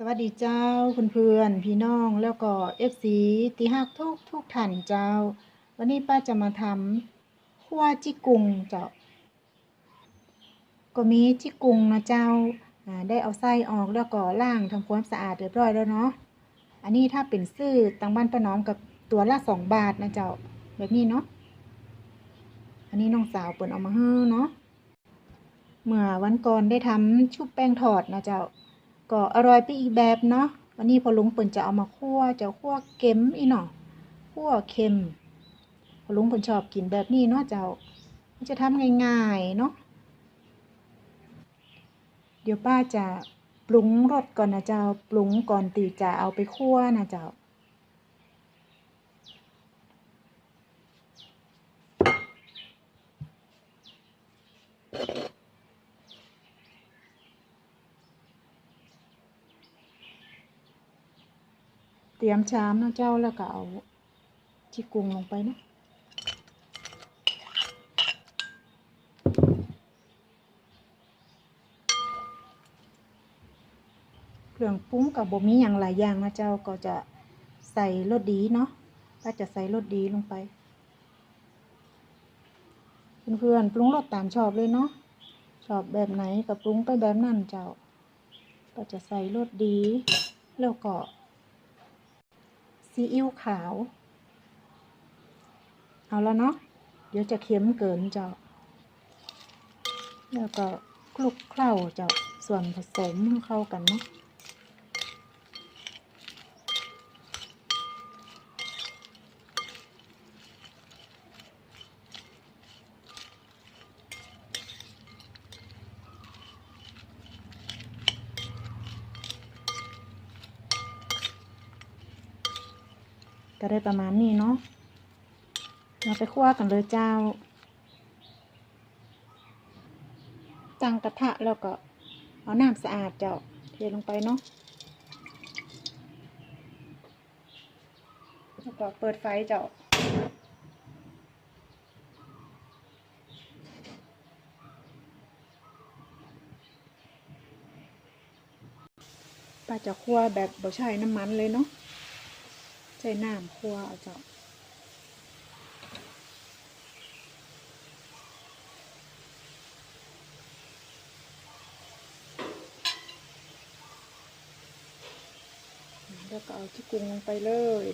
สวัสดีเจ้าคุณเพื่อนพี่น้องแล้วก็เอฟซีตีฮักทุกทุกท่านเจ้า วันนี้ป้าจะมาทำขั่วจิกุงเจ้า ก็มีจิกุงนะเจ้าได้เอาไส้ออกแล้วก็ล้างทำความสะอาดเรียบร้อยแล้วเนาะอันนี้ถ้าเป็นซื้อตังบ้านป้าน้อมกับตัวละสองบาทนะเจ้าแบบนี้เนาะอันนี้น้องสาวเปิดเอามาให้เนาะเมื่อวันก่อนได้ทำชุบแป้งทอดนะเจ้า ก็อร่อยไปอีกแบบเนาะวันนี้พอลุงเปิ่นจะเอามาคั่วจะคั่วเค็มอีหน่อคั่วเค็มพอลุงเปิ่นชอบกินแบบนี้เนาะเจ้ามันจะทำง่ายๆเนาะเดี๋ยวป้าจะปรุงรสก่อนนะเจ้าปรุงก่อนตีจะเอาไปคั่วนะเจ้าเเตรียมชามนะเจ้าแล้วก็เอาที่กรุงลงไปนะเครื่องปรุงกับบ่มีอย่างหลายอย่างนะเจ้าก็จะใส่รสดีเนาะก็จะใส่รสดีลงไป เพื่อนๆปรุงรสตามชอบเลยเนาะชอบแบบไหนก็ปรุงไปแบบนั้นเจ้า ก็จะใส่รสดี แล้วก็ ซีอิ๊วขาว เอาแล้วเนาะ เดี๋ยวจะเค็มเกินเจ้า แล้วก็คลุกเคล้าเจ้าส่วนผสมเข้ากันเนาะ ก็ได้ประมาณนี้เนาะเราไปคั่วกันเลยเจ้า ตั้งกระทะแล้วก็เอาน้ำสะอาดเจ้าเทลงไปเนาะแล้วก็เปิดไฟเจ้าป้าจะคั่วแบบบ่ใช้น้ำมันเลยเนาะ ใช้น้ำคั่วเอาเจ้าแล้วก็เอาที่กรุงลงไปเลย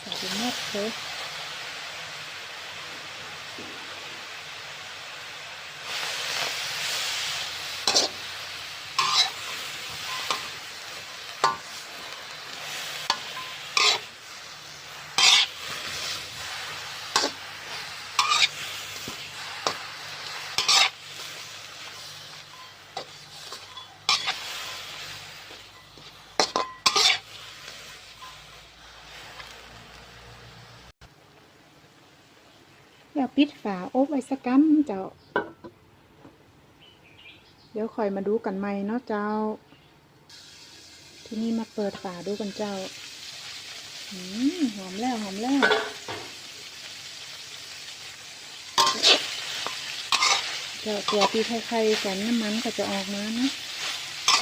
ใส่ไปหมดเลย ปิดฝาอบไว้สักกัมเจ้า เดี๋ยวคอยมาดูกันใหม่เนาะเจ้า ที่นี่มาเปิดฝาดูกันเจ้าอหอมแล้วหอมแล้วเจ้าตัวที่ไข่ๆกันน้ำมันก็จะออกมานะ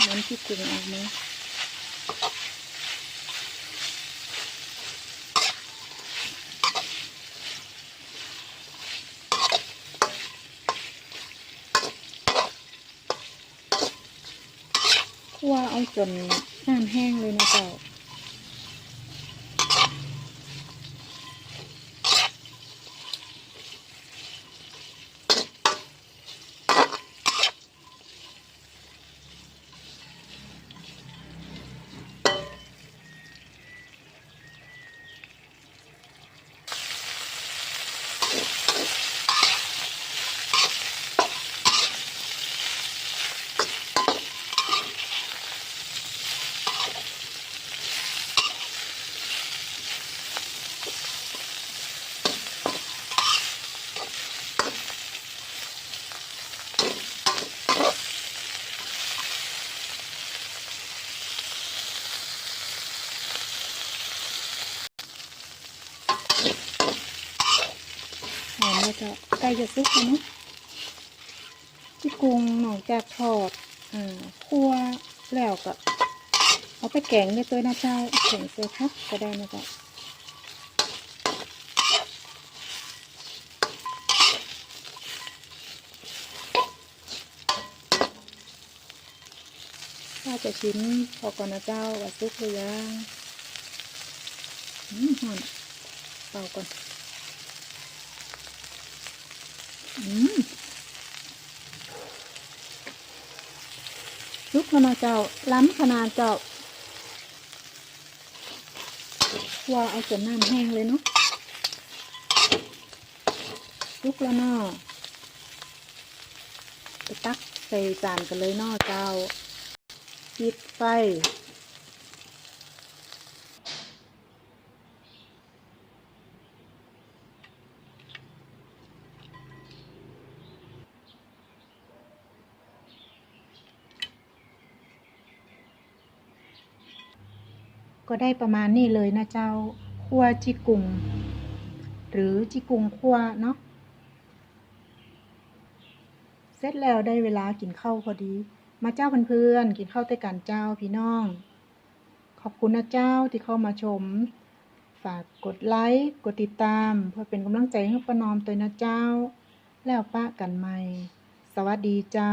น้ำที่กลุ่มออกมา คั่วเอา จนน้ำแห้งเลยนะเจ้า เล้ จะซุกแล้วเนะที่กรุงหนอกจากทอดอ่าคั่วแล้วก็เอาไปแกงได้ตัวนะเจ้าแกงเสือพักก็ได้นะจ้าถ้าจะชิมพอก่อนนะเจ้าว่าซุกหรือยังอืมหอนเป่าก่อน อืม ลุกขนาดเจ้า ล้ำขนาดเจ้าว่าเอาจนน้ำแห้งเลยเนาะลุกแล้วเนาะไปตักใส่จานกันเลยเนาะเจ้าปิดไฟ ก็ได้ประมาณนี้เลยนะเจ้าคั่วจิกุง หรือจิกุงคั่วเนาะเสร็จแล้วได้เวลากินข้าวพอดี มาเจ้าเพื่อนๆกินข้าวด้วยกันเจ้าพี่น้อง ขอบคุณนะเจ้าที่เข้ามาชม ฝากกดไลค์กดติดตาม เพื่อเป็นกำลังใจให้ป้านอมตัวนะเจ้า แล้วป้ากันใหม่ สวัสดีเจ้า